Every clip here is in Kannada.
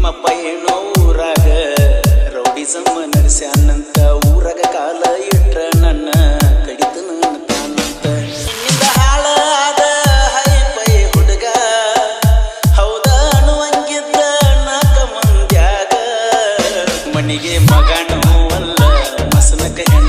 ನಿಮ್ಮ ಪಯಣ ಊರಾಗ. ರೌಡಿ ಸಮ ನರಸ್ಯಾನಂತ ಊರಾಗ ಕಾಲ ಇಟ್ರ ನನ್ನ ಕಡಿತನ ತಾನಂತ ನಿನ್ನಿಂದ ಹಾಳಾದ ಹೈ ಪೈ ಹುಡುಗ. ಹೌದ ಅಣುವಂಗಿದ್ದ ನಾಕ ಮಂದ್ಯಾಗ. ಮನಿಗೆ ಮಗನೂ ಅಲ್ಲ ಮಸನಕ ಹೆಣ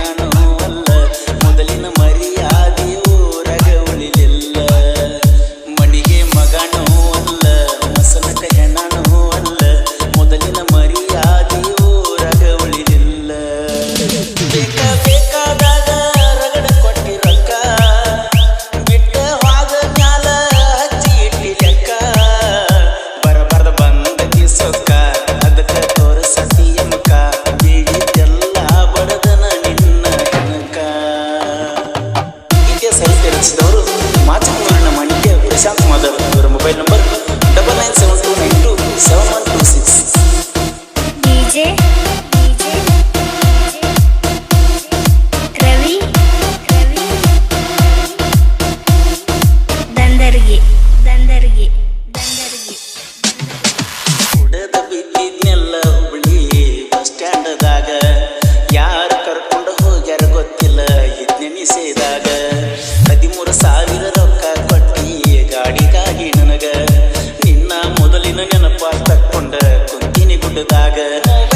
கொண்டதாக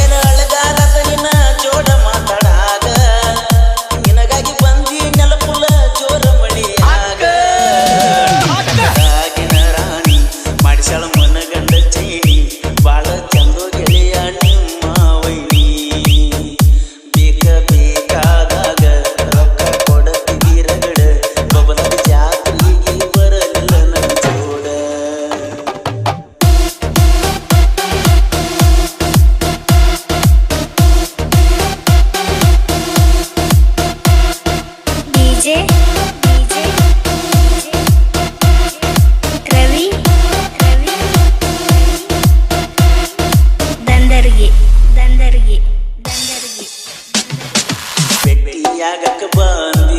ಯಾಗಕ್ಕೆ ಬಂದ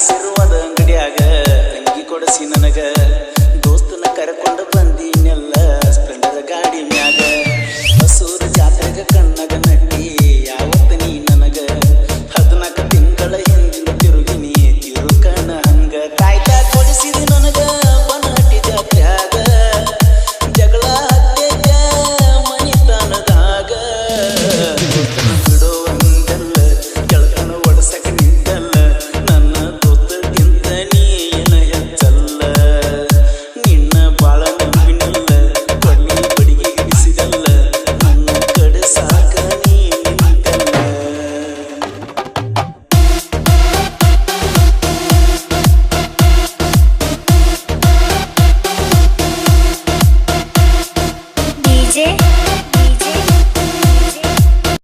ಆಶೀರ್ವಾದ ಅಂಗಡಿಯಾಗ ತಂಗಿ ಕೊಡಸಿ ನನಗ.